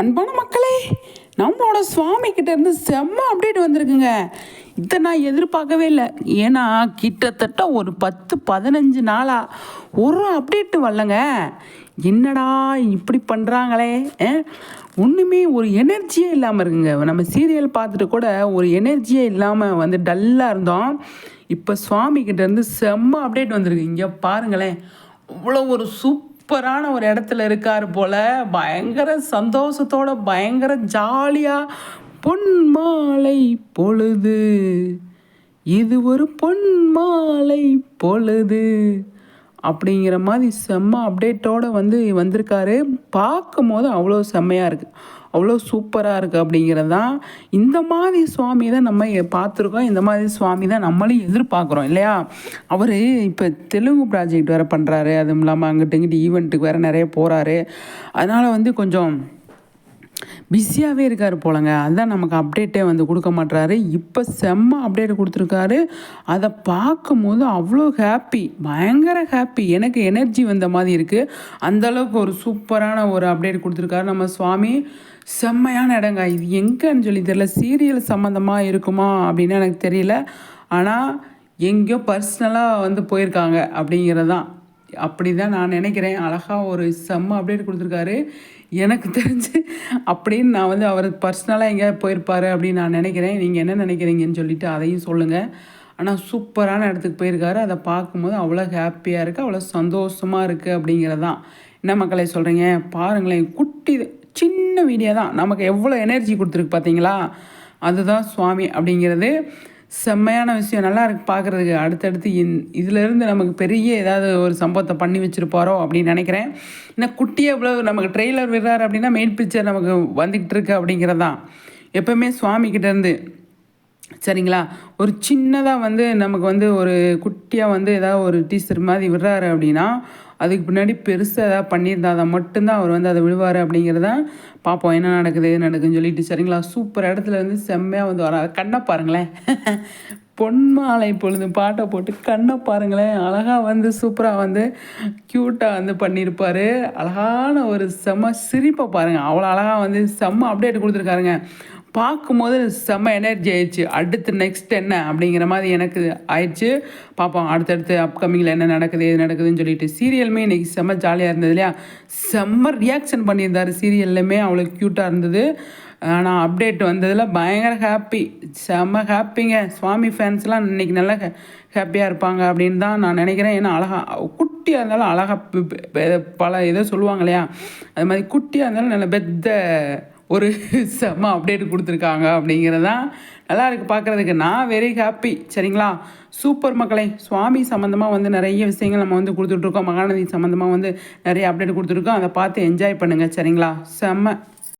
அன்பான மக்களே நம்மளோட சுவாமி இருந்து செம்ம அப்டேட் வந்திருக்குங்க. இதை நான் எதிர்பார்க்கவே இல்லை. ஏன்னா கிட்டத்தட்ட ஒரு பத்து பதினஞ்சு நாளாக ஒரு அப்டேட்டு வரலங்க. என்னடா இப்படி பண்ணுறாங்களே ஒன்றுமே ஒரு எனர்ஜியே இல்லாமல் இருக்குங்க. நம்ம சீரியல் பார்த்துட்டு கூட ஒரு எனர்ஜியே இல்லாமல் வந்து டல்லாக இருந்தோம். இப்போ சுவாமி செம்ம அப்டேட் வந்திருக்கு. இங்கே பாருங்களேன் அவ்வளோ ஒரு சூப்பரான ஒரு இடத்துல இருக்கார் போல். பயங்கர சந்தோஷத்தோட பயங்கர ஜாலியாக பொன் மாலை பொழுது. இது ஒரு பொன் மாலை பொழுது. அப்படிங்கிற மாதிரி செம்ம அப்டேட்டோடு வந்து வந்திருக்காரு. பார்க்கும் போது அவ்வளோ செம்மையாக இருக்குது அவ்வளோ சூப்பராக இருக்குது அப்படிங்கிறது தான் இந்த மாதிரி சுவாமி தான் நம்ம பார்த்துருக்கோம். இந்த மாதிரி சுவாமி தான் நம்மளும் எதிர்பார்க்குறோம் இல்லையா? அவர் இப்போ தெலுங்கு ப்ராஜெக்ட் வேறு பண்ணுறாரு அதுவும் இல்லாமல் அங்கிட்ட இங்கிட்டு ஈவெண்ட்டுக்கு வேறு நிறைய போகிறாரு அதனால் வந்து கொஞ்சம் பிஸியாகவே இருக்கார் போலங்க. அதுதான் நமக்கு அப்டேட்டே வந்து கொடுக்க மாட்டாரு இப்போ செம்ம அப்டேட் கொடுத்துருக்காரு. அதை பார்க்கும்போது அவ்வளோ ஹாப்பி பயங்கர ஹாப்பி எனக்கு எனர்ஜி வந்த மாதிரி இருக்குது அந்தளவுக்கு ஒரு சூப்பரான ஒரு அப்டேட் கொடுத்துருக்காரு நம்ம சுவாமி. செம்மையான இடங்க. இது எங்கேன்னு சொல்லி தெரியல. சீரியல் சம்மந்தமாக இருக்குமா அப்படின்னு எனக்கு தெரியல. ஆனால் எங்கேயோ பர்சனலாக வந்து போயிருக்காங்க அப்படிங்கிறது தான் அப்படி தான் நான் நினைக்கிறேன். அழகாக ஒரு செம்ம அப்டேட் கொடுத்துருக்காரு. எனக்கு தெரிஞ்சு அப்படின்னு நான் வந்து அவர் பர்சனலாக எங்கேயாவது போயிருப்பார் அப்படின்னு நான் நினைக்கிறேன். நீங்கள் என்ன நினைக்கிறீங்கன்னு சொல்லிட்டு அதையும் சொல்லுங்கள் ஆனால் சூப்பரான இடத்துக்கு போயிருக்காரு. அதை பார்க்கும்போது அவ்வளோ ஹாப்பியாக இருக்குது அவ்வளோ சந்தோஷமாக இருக்குது அப்படிங்கிறதான். என்ன மக்களை சொல்கிறீங்க பாருங்களேன் குட்டி சின்ன வீடியோ தான். நமக்கு எவ்வளோ எனர்ஜி கொடுத்துருக்கு பார்த்தீங்களா அதுதான் சுவாமி அப்படிங்கிறது. செம்மையான விஷயம். நல்லா இருக்கு பார்க்குறதுக்கு அடுத்தடுத்து இந் இதிலேருந்து நமக்கு பெரிய ஏதாவது ஒரு சம்பவத்தை பண்ணி வச்சுருப்பாரோ அப்படின்னு நினைக்கிறேன். ஏன்னா குட்டியாக இவ்வளோ நமக்கு ட்ரெய்லர் விடுறாரு அப்படின்னா மெயின் பிக்சர் நமக்கு வந்துக்கிட்டு இருக்கு அப்படிங்கிறது தான் எப்போவுமே சுவாமிக்கிட்டேருந்து சரிங்களா? ஒரு சின்னதாக வந்து நமக்கு வந்து ஒரு குட்டியாக வந்து ஏதாவது ஒரு டீச்சர் மாதிரி விடுறாரு அப்படின்னா அதுக்கு பின்னாடி பெருசாக ஏதாவது பண்ணியிருந்தா அதை மட்டும்தான் அவர் வந்து அதை விழுவார் அப்படிங்கிறத பார்ப்போம். என்ன நடக்குது நடக்குதுன்னு சொல்லிட்டு சரிங்களா? சூப்பர். இடத்துல வந்து செம்மையாக வந்து வர கண்ணை பாருங்களேன். பொன்மாலை பொழுது பாட்டை போட்டு கண்ணை பாருங்களேன். அழகாக வந்து சூப்பராக வந்து க்யூட்டாக வந்து பண்ணியிருப்பார். அழகான ஒரு செம்ம சிரிப்பை பாருங்கள் அவ்வளோ அழகாக வந்து செம்ம அப்டேட் கொடுத்துருக்காருங்க. பார்க்கும்போது செம்ம எனர்ஜி ஆயிடுச்சு. அடுத்து நெக்ஸ்ட் என்ன அப்படிங்கிற மாதிரி எனக்கு ஆயிடுச்சு. பார்ப்போம் அடுத்தடுத்து அப்கமிங்கில் என்ன நடக்குது எது நடக்குதுன்னு சொல்லிட்டு. சீரியலுமே இன்றைக்கி செம்ம ஜாலியாக இருந்தது இல்லையா? செம்ம ரியாக்ஷன் பண்ணியிருந்தார் சீரியல்லையுமே அவ்வளோ க்யூட்டாக இருந்தது. ஆனால் அப்டேட் வந்ததில் பயங்கர ஹாப்பி செம்ம ஹாப்பிங்க சுவாமி ஃபேன்ஸ்லாம் இன்றைக்கி நல்லா ஹாப்பியாக இருப்பாங்க அப்படின்னு தான் நான் நினைக்கிறேன். ஏன்னா அழகாக குட்டியாக இருந்தாலும் அழகாக பல இதை சொல்லுவாங்க இல்லையா? அது மாதிரி குட்டியாக இருந்தாலும் நல்ல பெத்த ஒரு செம்ம அப்டேட் கொடுத்துருக்காங்க அப்படிங்கிறதான் நல்லா இருக்குது பார்க்குறதுக்கு. நான் வெரி ஹாப்பி சரிங்களா? சூப்பர் மக்களை சுவாமி சம்மந்தமாக வந்து நிறைய விஷயங்கள் நம்ம வந்து கொடுத்துட்ருக்கோம் மகாநதி சம்மந்தமாக வந்து நிறைய அப்டேட் கொடுத்துருக்கோம் அதை பார்த்து என்ஜாய் பண்ணுங்கள் சரிங்களா? செம்ம.